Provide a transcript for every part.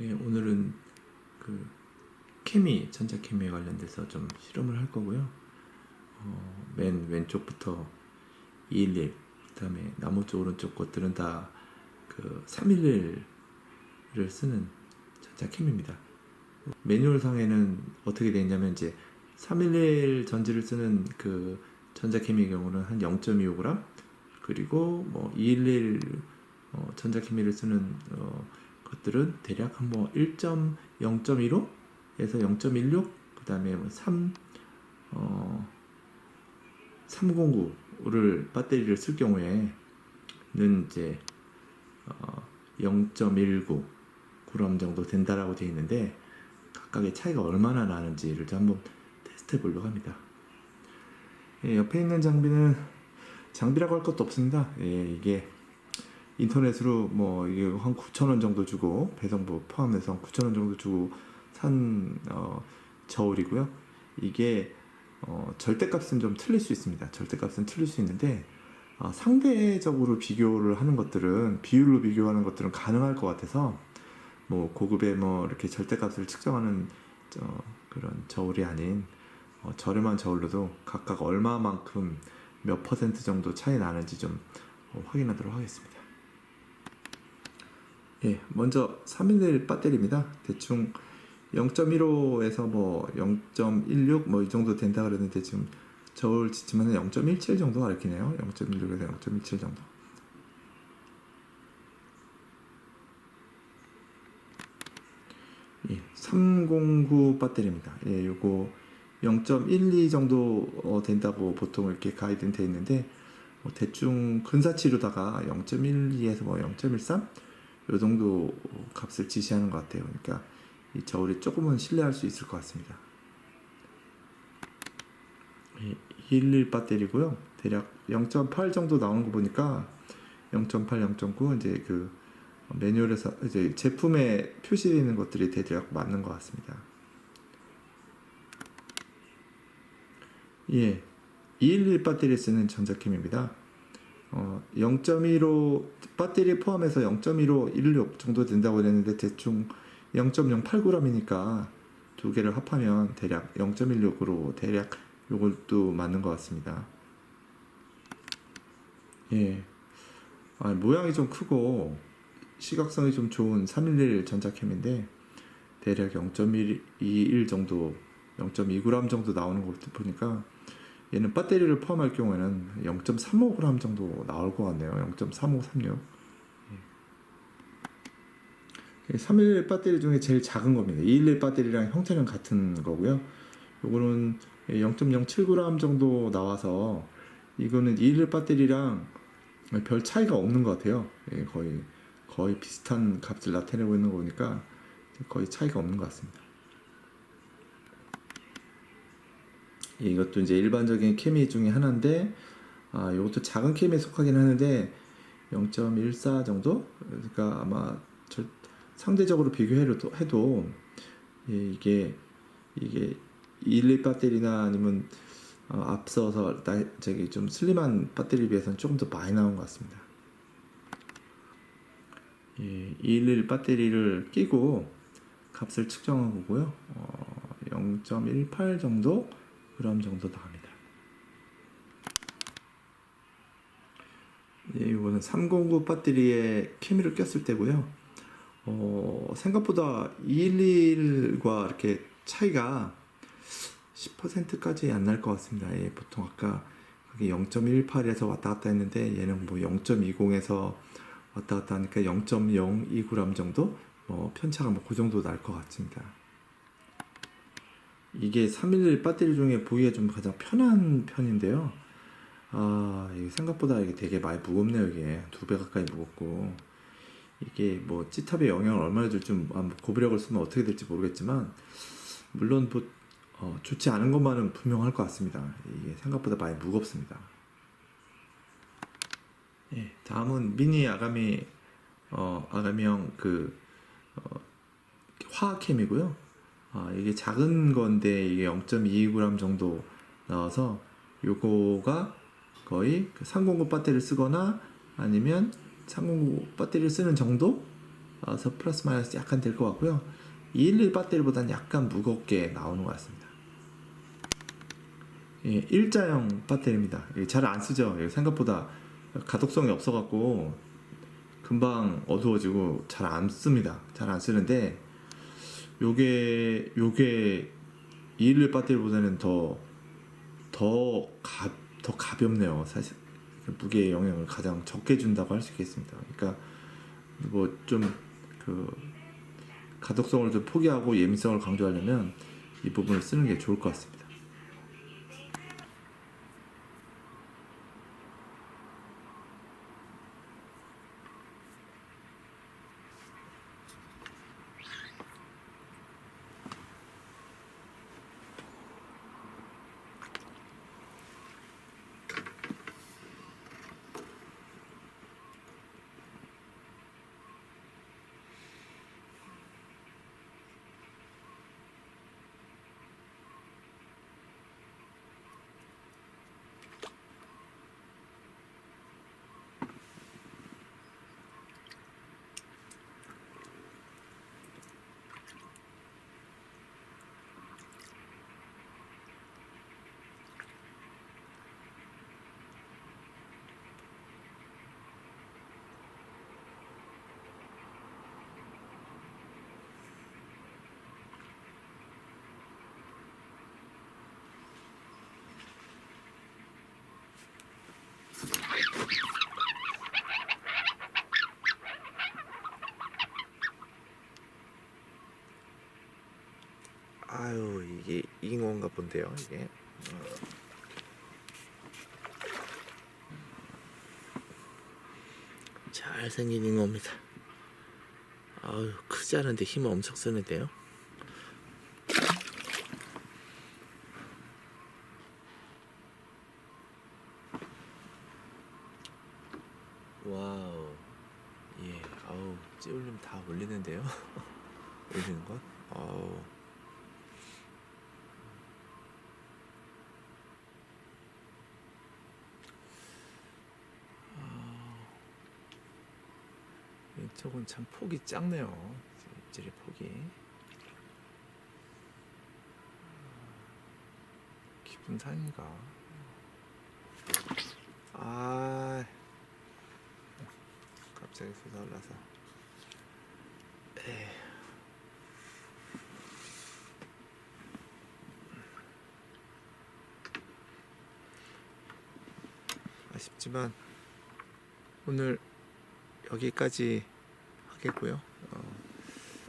예, 오늘은 그 케미 전자 케미에 관련돼서 좀 실험을 할 거고요. 어, 맨 왼쪽부터 211 그다음에 나머지 오른쪽 것들은 다 그 311을 쓰는 전자 케미입니다. 매뉴얼 상에는 어떻게 되어 있냐면 이제 311 전지를 쓰는 그 전자 케미의 경우는 한 0.25g 그리고 뭐211 어, 전자 케미를 쓰는 어, 것들은 대략 한뭐 1.0.15에서 0.16 그다음에 뭐3 어, 309를 배터리를 쓸 경우에는 이제 어, 0.19 g 정도 된다라고 되어 있는데 각각의 차이가 얼마나 나는지를 좀 한번 테스트해 보려고 합니다. 예, 옆에 있는 장비는 장비라고 할 것도 없습니다. 예, 이게 인터넷으로 뭐 이게 한 9천 원 정도 주고 배송부 포함해서 한 9천 원 정도 주고 산 어, 저울이고요. 이게 어, 절대값은 좀 틀릴 수 있습니다. 절대값은 틀릴 수 있는데 어, 상대적으로 비교를 하는 것들은 비율로 비교하는 것들은 가능할 것 같아서 뭐 고급의 뭐 이렇게 절대값을 측정하는 어, 그런 저울이 아닌 어, 저렴한 저울로도 각각 얼마만큼 몇 퍼센트 정도 차이 나는지 좀 어, 확인하도록 하겠습니다. 예, 먼저 311 배터리입니다. 대충 0.15에서 뭐 0.16 뭐 이 정도 된다 그러는데 지금 저울 지침은 0.17 정도 가르치네요. 0.16에서 0.17 정도. 예, 309 배터리입니다. 예, 요거 0.12 정도 어, 된다고 보통 이렇게 가이드는 돼 있는데 뭐 대충 근사치로다가 0.12에서 뭐 0.13? 요 정도 값을 지시하는 것 같아요. 그러니까 이 저울이 조금은 신뢰할 수 있을 것 같습니다. 211 배터리고요. 대략 0.8 정도 나오는 거 보니까 0.8, 0.9 이제 그 매뉴얼에서 이제 제품에 표시되어 있는 것들이 대략 맞는 것 같습니다. 예, 211 배터리 쓰는 전자캠입니다. 어, 0.15 배터리 포함해서 0.1516 정도 된다고 그랬는데 대충 0.089g이니까 두 개를 합하면 대략 0.16으로 대략 요것도 맞는 것 같습니다. 예, 아, 모양이 좀 크고 시각성이 좀 좋은 311 전자캠인데 대략 0.21 정도, 0.2g 정도 나오는 걸 보니까 얘는 배터리를 포함할 경우에는 0.35g 정도 나올 것 같네요. 0.3536. 311 배터리 중에 제일 작은 겁니다. 211 배터리랑 형태는 같은 거고요. 요거는 0.07g 정도 나와서 이거는 211 배터리랑 별 차이가 없는 것 같아요. 예, 거의 거의 비슷한 값을 나타내고 있는 거 보니까 거의 차이가 없는 것 같습니다. 이것도 이제 일반적인 케미 중에 하나인데 아, 이것도 작은 케미에 속하긴 하는데 0.14 정도? 그러니까 아마 절, 상대적으로 비교해도 해도 예, 이게 이게 1, 2 배터리나 아니면 어, 앞서서 나, 저기 좀 슬림한 배터리에 비해서는 조금 더 많이 나온 것 같습니다. 예, 211 배터리를 끼고 값을 측정한 거고요. 어, 0.18 정도 그램 정도 나옵니다. 예, 이거는 309 배터리에 케미를 꼈을 때고요. 어, 생각보다 211과 이렇게 차이가 10%까지 안 날 것 같습니다. 예, 보통 아까 그게 0.18에서 왔다 갔다 했는데 얘는 뭐 0.20에서 왔다 갔다 하니까 0.02g 정도 뭐 편차가 뭐 그 정도 날 것 같습니다. 이게 311 배터리 중에 보기에 좀 가장 편한 편인데요. 아, 생각보다 이게 되게 많이 무겁네요, 이게. 두 배 가까이 무겁고. 이게 뭐 찌탑에 영향을 얼마나 줄지 아, 고부력을 쓰면 어떻게 될지 모르겠지만, 물론 뭐, 어, 좋지 않은 것만은 분명할 것 같습니다. 이게 생각보다 많이 무겁습니다. 예, 다음은 미니 아가미, 어, 아가미형 그, 어, 화학캠이고요. 아, 이게 작은 건데 이게 0.22g 정도 나와서 요거가 거의 그309 배터리를 쓰거나 아니면 309 배터리를 쓰는 정도 서 플러스 마이너스 약간 될 것 같고요. 211 배터리보다는 약간 무겁게 나오는 것 같습니다. 예, 일자형 배터리입니다. 잘안 쓰죠. 예, 생각보다 가독성이 없어갖고 금방 어두워지고 잘 안 씁니다. 잘 안 쓰는데 요게 요게 211 배터리보다는 더더더 가볍네요. 사실 무게의 영향을 가장 적게 준다고 할 수 있겠습니다. 그러니까 뭐 좀 그 가독성을 좀 포기하고 예민성을 강조하려면 이 부분을 쓰는 게 좋을 것 같습니다. 아유 이게 잉어인가 본데요 이게. 잘생긴 잉어입니다. 아유 크지 않은데 힘을 엄청 쓰는데요. 와우. 예 아우 찌울림 다 올리는데요. 올리는 것? 아우 이쪽은 참 폭이 작네요. 입질의 폭이. 기분 상인가? 아, 갑자기 쏟아올라서. 에이. 아쉽지만 오늘 여기까지 하겠고요. 어,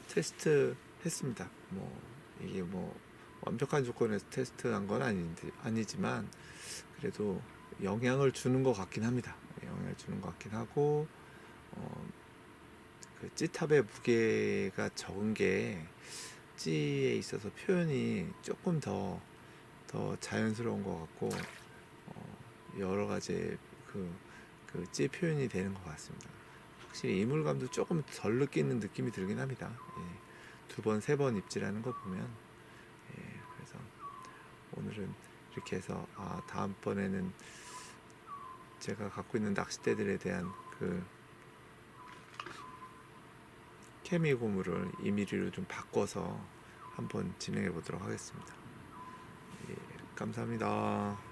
테스트 했습니다. 뭐 이게 뭐 완벽한 조건에서 테스트한 건 아닌데 아니지만 그래도 영향을 주는 것 같긴 합니다. 영향을 주는 것 같긴 하고 어, 그 찌탑의 무게가 적은 게 찌에 있어서 표현이 조금 더 더 자연스러운 것 같고 어, 여러 가지 그, 그찌 표현이 되는 것 같습니다. 확실히 이물감도 조금 덜 느끼는 느낌이 들긴 합니다. 예. 두 번, 세 번 입질하는 거 보면 예. 그래서 오늘은 이렇게 해서 아 다음번에는 제가 갖고 있는 낚싯대들에 대한 그 케미 고무를 2mm로 좀 바꿔서 한번 진행해 보도록 하겠습니다. 예, 감사합니다.